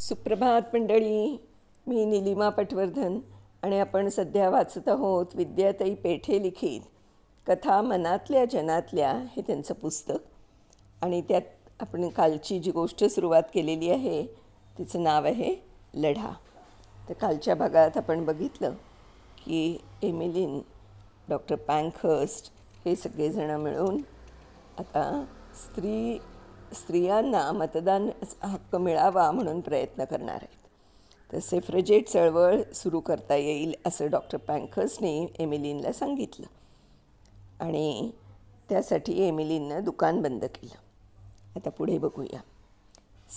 सुप्रभात मंडळी. मी निलिमा पटवर्धन आणि आपण सध्या वाचत आहोत विद्याताई पेठे लिखित कथा मनातल्या जनातल्या हे त्यांचं पुस्तक. आणि त्यात आपण कालची जी गोष्ट सुरुवात केलेली आहे तिचं नाव आहे लढा. तर कालच्या भागात आपण बघितलं की एमिलिन डॉक्टर पँखर्स्ट हे सगळेजणं मिळून आता स्त्री स्त्रियांना मतदान हक्क मिळावा म्हणून प्रयत्न करणार आहेत. तर सेफ्रजेट चळवळ सुरू करता येईल असं डॉक्टर पँकर्सने एमिलीनला सांगितलं. आणि त्यासाठी एमिलीननं दुकान बंद केलं. आता पुढे बघूया.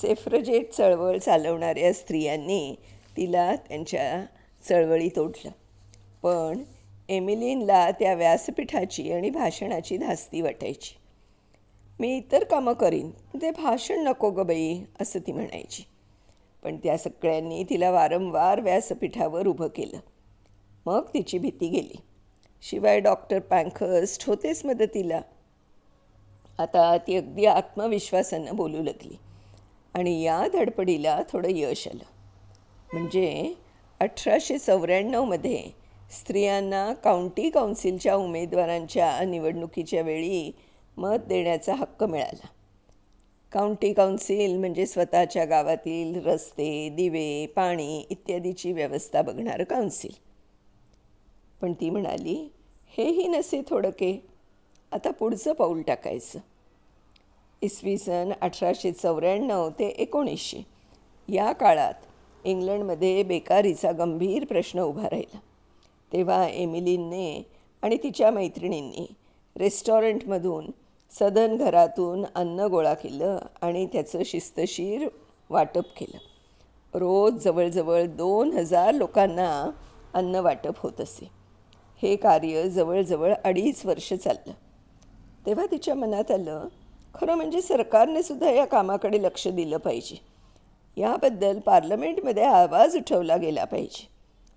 सेफ्रजेट चळवळ चालवणाऱ्या स्त्रियांनी तिला त्यांच्या चळवळीत ओढलं पण एमिलीनला त्या व्यासपीठाची आणि भाषणाची धास्ती वाटायची. मी इतर कामं करीन ते भाषण नको ग बाई असं ती म्हणायची. पण त्या सगळ्यांनी तिला वारंवार व्यासपीठावर उभं केलं. मग तिची भीती गेली. शिवाय डॉक्टर पँखस्ट होतेच मदतीला. आता ती अगदी आत्मविश्वासानं बोलू लागली. आणि या धडपडीला थोडं यश आलं. म्हणजे अठराशे चौऱ्याण्णवमध्ये स्त्रियांना काउंटी काउन्सिलच्या उमेदवारांच्या निवडणुकीच्या वेळी मत देण्याचा हक्क मिळाला. काउंटी काउन्सिल म्हणजे स्वतःच्या गावातील रस्ते दिवे पाणी इत्यादीची व्यवस्था बघणारं काउन्सिल पण ती म्हणाली हेही नसे थोडके. आता पुढचं पाऊल टाकायचं. इसवी सन अठराशे चौऱ्याण्णव ते एकोणीसशे. या काळात इंग्लंडमध्ये बेकारीचा गंभीर प्रश्न उभा राहिला. तेव्हा एमिलीनने आणि तिच्या मैत्रिणींनी रेस्टॉरंटमधून सदन घरातून अन्न गोळा केलं आणि त्याचं शिस्तशीर वाटप केलं. रोज जवळजवळ दोन हजार लोकांना अन्न वाटप होत असे. हे कार्य जवळजवळ अडीच वर्ष चाललं. तेव्हा तिच्या मनात आलं खरं म्हणजे सरकारने सुद्धा या कामाकडे लक्ष दिलं पाहिजे. याबद्दल पार्लमेंटमध्ये आवाज उठवला गेला पाहिजे.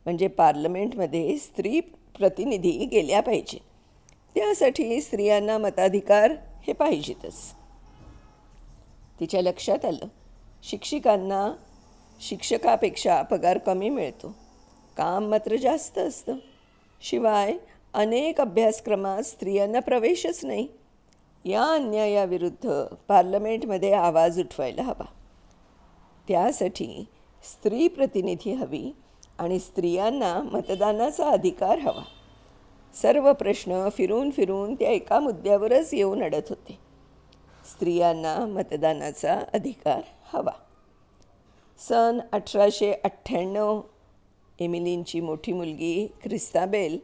म्हणजे पार्लमेंटमध्ये स्त्री प्रतिनिधी गेल्या पाहिजे. त्यासाठी स्त्रियांना मताधिकार हे पाहिजेतच. तिच्या लक्षात आलं शिक्षिकांना शिक्षकापेक्षा पगार कमी मिळतो. काम मात्र जास्त असतं. शिवाय अनेक अभ्यासक्रमात स्त्रियांना प्रवेशच नाही. या अन्यायाविरुद्ध पार्लमेंटमध्ये आवाज उठवायला हवा. त्यासाठी स्त्री प्रतिनिधी हवी आणि स्त्रियांना मतदानाचा अधिकार हवा. सर्व प्रश्न फिरून फिरून त्या एका मुद्द्यावरच येऊन अडत होते. स्त्रियांना मतदानाचा अधिकार हवा. सन अठराशे अठ्ठ्याण्णव एमिलींची मोठी मुलगी क्रिस्ताबेल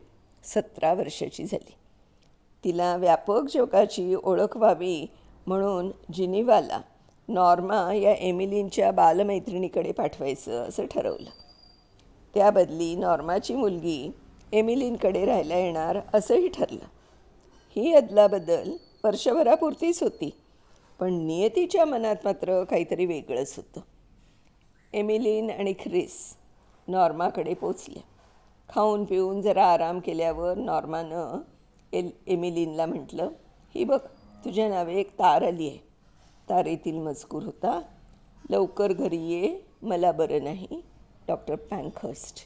सतरा वर्षाची झाली. तिला व्यापक जगाची ओळख व्हावी म्हणून जिनिवाला नॉर्मा या एमिलींच्या बालमैत्रिणीकडे पाठवायचं असं ठरवलं. त्याबदली नॉर्माची मुलगी एमिलीनकडे राहायला येणार असंही ठरलं. ही अदलाबदल वर्षभरापुरतीच होती पण नियतीच्या मनात मात्र काहीतरी वेगळंच होतं. एमिलीन आणि ख्रिस नॉर्माकडे पोचल्या खाऊन पिऊन जरा आराम केल्यावर नॉर्मानं एल एमिलीनला म्हटलं ही बघ तुझ्या नावे एक तार आली आहे. तारेतील मजकूर होता. लवकर घरी ये मला बरं नाही डॉक्टर पँकहर्स्ट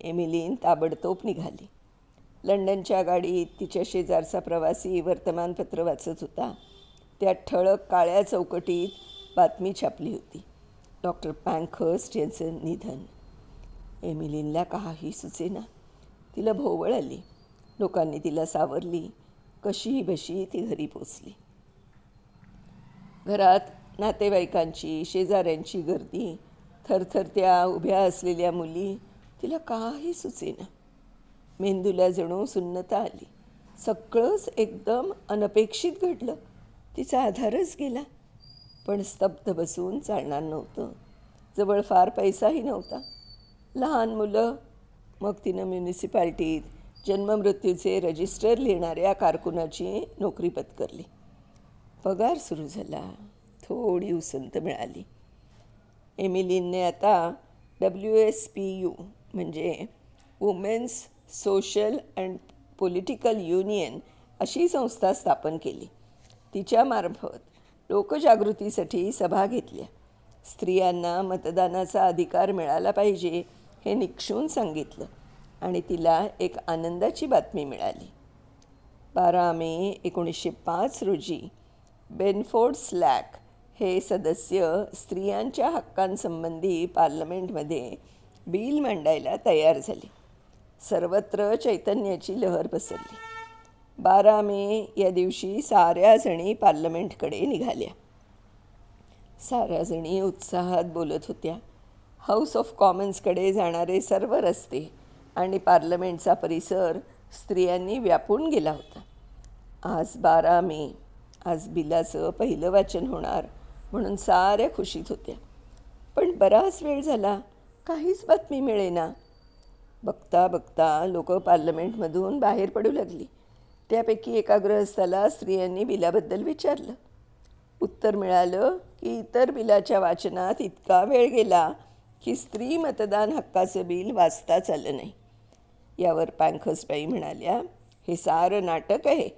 एमिलीन ताबडतोब निघाली. लंडनच्या गाडीत तिच्या शेजारचा प्रवासी वर्तमानपत्र वाचत होता. त्या ठळक काळ्या चौकटीत बातमी छापली होती. डॉक्टर पँखर्स्ट यांचं निधन. एमिलीनला काही सुचेना. तिला भोवळ आली. लोकांनी तिला सावरली. कशीही बशी ती घरी पोचली. घरात नातेवाईकांची शेजाऱ्यांची गर्दी थरथरत्या उभ्या असलेल्या मुली तिला काही सुचेना मेंदूला जणू सुन्नता आली. सगळंच एकदम अनपेक्षित घडलं. तिचा आधारच गेला. पण स्तब्ध बसून चालणार नव्हतं. जवळ फार पैसाही नव्हता. लहान मुलं. मग तिनं म्युनिसिपाल्टीत जन्ममृत्यूचे रजिस्टर लिहिणाऱ्या कारकुनाची नोकरी पत्करली. पगार सुरू झाला. थोडी उसंत मिळाली. एमिलीनने आता डब्ल्यू एस पी यू म्हणजे women's social and political union अशी संस्था स्थापन केली. तिच्यामार्फत लोकजागृतीसाठी सभा घेतल्या. स्त्रियांना मतदानाचा अधिकार मिळाला पाहिजे हे निक्षून सांगितलं आणि तिला एक आनंदाची बातमी मिळाली. बारा मे एकोणीसशे पाच रोजी बेनफोर्ड स्लॅक हे सदस्य स्त्रियांच्या हक्कांसंबंधी पार्लमेंटमध्ये बिल मांडायला तयार झाले. सर्वत्र चैतन्याची लहर पसरली. बारा मे या दिवशी साऱ्या जणी पार्लमेंटकडे निघाल्या. साऱ्या जणी उत्साहात बोलत होत्या हाऊस ऑफ कॉमन्सकडे जाणारे सर्व रस्ते आणि पार्लमेंटचा परिसर स्त्रियांनी व्यापून गेला होता. आज बारा मे आज बिलाचं पहिलं वाचन होणार म्हणून साऱ्या खुशीत होत्या. पण बराच वेळ झाला काहीच बातमी मिळेना. बघता बघता लोक पार्लमेंटमधून बाहेर पडू लागली. त्यापैकी एका गृहस्थाला स्त्रियांनी बिलाबद्दल विचारलं. उत्तर मिळालं की इतर बिलाच्या वाचनात इतका वेळ गेला की स्त्री मतदान हक्काचं बिल वाचताच आलं नाही. यावर पांखसबाई म्हणाल्या हे सारं नाटक आहे.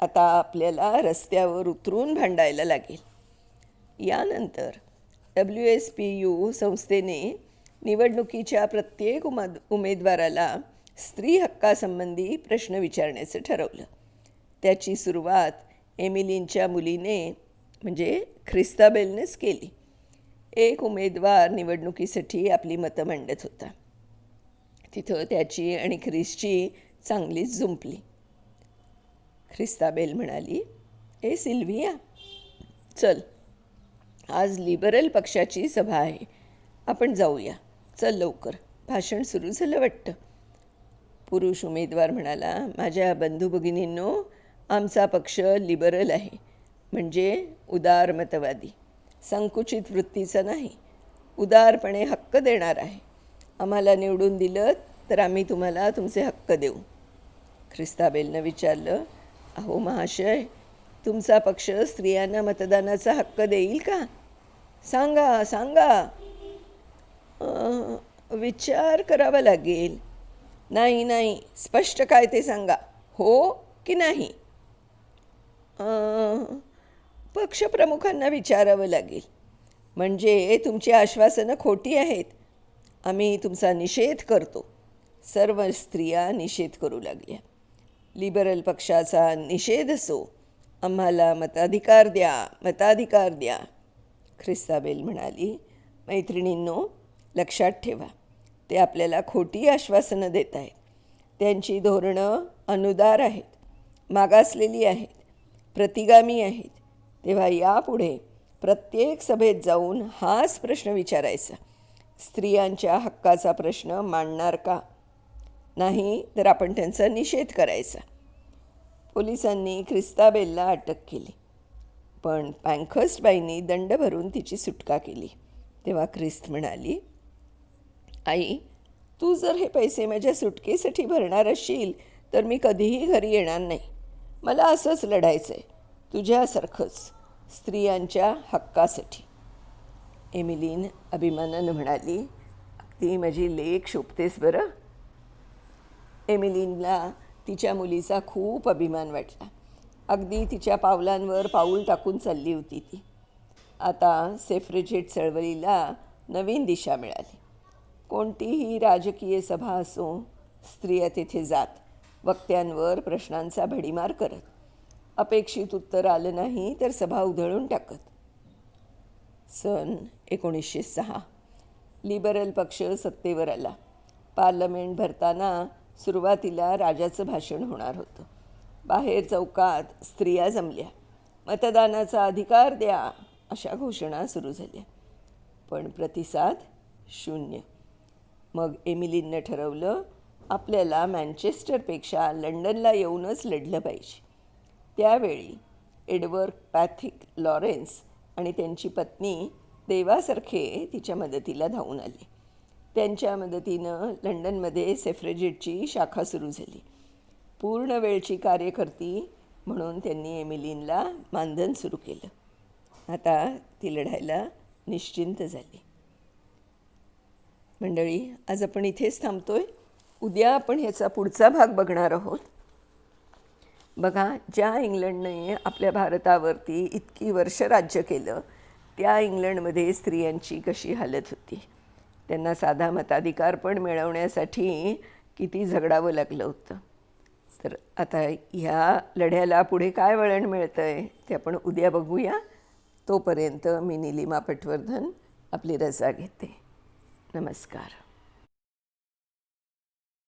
आता आपल्याला रस्त्यावर उतरून भांडायला लागेल. यानंतर डब्ल्यू एस पी यू संस्थेने निवडणुकीच्या प्रत्येक उमद उमेदवाराला स्त्री हक्कासंबंधी प्रश्न विचारण्याचं ठरवलं. त्याची सुरुवात एमिलीनच्या मुलीने म्हणजे ख्रिस्ताबेलनेच केली. एक उमेदवार निवडणुकीसाठी आपली मतं मांडत होता. तिथं त्याची आणि ख्रिसची चांगलीच जुंपली. ख्रिस्ताबेल म्हणाली ए सिल्व्हिया चल. आज लिबरल पक्षाची सभा आहे. आपण जाऊया. चल लवकर. भाषण सुरू झालं वाटतं. पुरुष उमेदवार म्हणाला माझ्या बंधू भगिनींनो आमचा पक्ष लिबरल आहे. म्हणजे उदारमतवादी संकुचित वृत्तीचा नाही. उदारपणे हक्क देणार आहे. आम्हाला निवडून दिलं तर आम्ही तुम्हाला तुमचे हक्क देऊ. ख्रिस्ताबेलनं विचारलं अहो महाशय तुमचा पक्ष स्त्रियांना मतदानाचा हक्क देईल का? सांगा सांगा. विचार करावा लागेल. नाही नाही स्पष्ट काय ते सांगा. हो की नाही? पक्षप्रमुखांना विचारावं लागेल. म्हणजे तुमची आश्वासनं खोटी आहेत. आम्ही तुमचा निषेध करतो. सर्व स्त्रिया निषेध करू लागल्या. लिबरल पक्षाचा निषेध असो. आम्हाला मताधिकार द्या मताधिकार द्या. ख्रिस्ताबेल म्हणाली मैत्रिणींनो लक्षात ठेवा. ते आपल्याला खोटी आश्वासनं देत आहेत. त्यांची धोरणं अनुदार आहेत. मागासलेली आहेत. प्रतिगामी आहेत. तेव्हा यापुढे प्रत्येक सभेत जाऊन हाच प्रश्न विचारायचा. स्त्रियांच्या हक्काचा प्रश्न मांडणार का? नाही तर आपण त्यांचा निषेध करायचा. पोलिसांनी ख्रिस्ताबेलला अटक केली. पण पँखस्टबाईंनी दंड भरून तिची सुटका केली. तेव्हा ख्रिस्त म्हणाली आई तू जर हे पैसे माझ्या सुटकेसाठी भरणार असशील तर मी कधीही घरी येणार नाही. मला असंच लढायचं आहे तुझ्यासारखंच स्त्रियांच्या हक्कासाठी. एमिलीन अभिमानानं म्हणाली ती माझी लेख शोभतेस बरं. एमिलीनला तिच्या मुलीचा खूप अभिमान वाटला. अगदी तिच्या पावलांवर पाऊल टाकून चालली होती ती. आता सेफ्रिजेट चळवळीला नवीन दिशा मिळाली. कोणतीही राजकीय सभा असो स्त्रिया तेथे जात वक्त्यांवर प्रश्नांचा भडीमार करत. अपेक्षित उत्तर आलं नाही तर सभा उधळून टाकत. सन एकोणीसशे सहा. लिबरल पक्ष सत्तेवर आला. पार्लमेंट भरताना सुरुवातीला राजाचं भाषण होणार होतं. बाहेर चौकात स्त्रिया जमल्या. मतदानाचा अधिकार द्या अशा घोषणा सुरू झाल्या. पण प्रतिसाद शून्य. मग एमिलीनं ठरवलं आपल्याला मँचेस्टरपेक्षा लंडनला येऊनच लढलं पाहिजे. त्यावेळी एडवर्ड पॅथिक लॉरेन्स आणि त्यांची पत्नी देवासारखे तिच्या मदतीला धावून आले. त्यांच्या मदतीनं लंडनमध्ये सेफ्रेजेटची शाखा सुरू झाली. पूर्ण वेळची कार्यकर्ती म्हणून त्यांनी एमिलीनला मानधन सुरू केलं. आता ती लढायला निश्चिंत झाली. मंडळी आज आपण इथेच थांबतो आहे उद्या आपण ह्याचा पुढचा भाग बघणार आहोत. बघा ज्या इंग्लंडने आपल्या भारतावरती इतकी वर्ष राज्य केलं त्या इंग्लंडमध्ये स्त्रियांची कशी हालत होती? त्यांना साधा मताधिकार पण मिळवण्यासाठी किती झगडावं लागलं होतं. तर आता ह्या लढ्याला पुढे काय वळण मिळतं आहे ते आपण उद्या बघूया. तोपर्यंत मी निलिमा पटवर्धन आपली रजा घेते. Namaskar.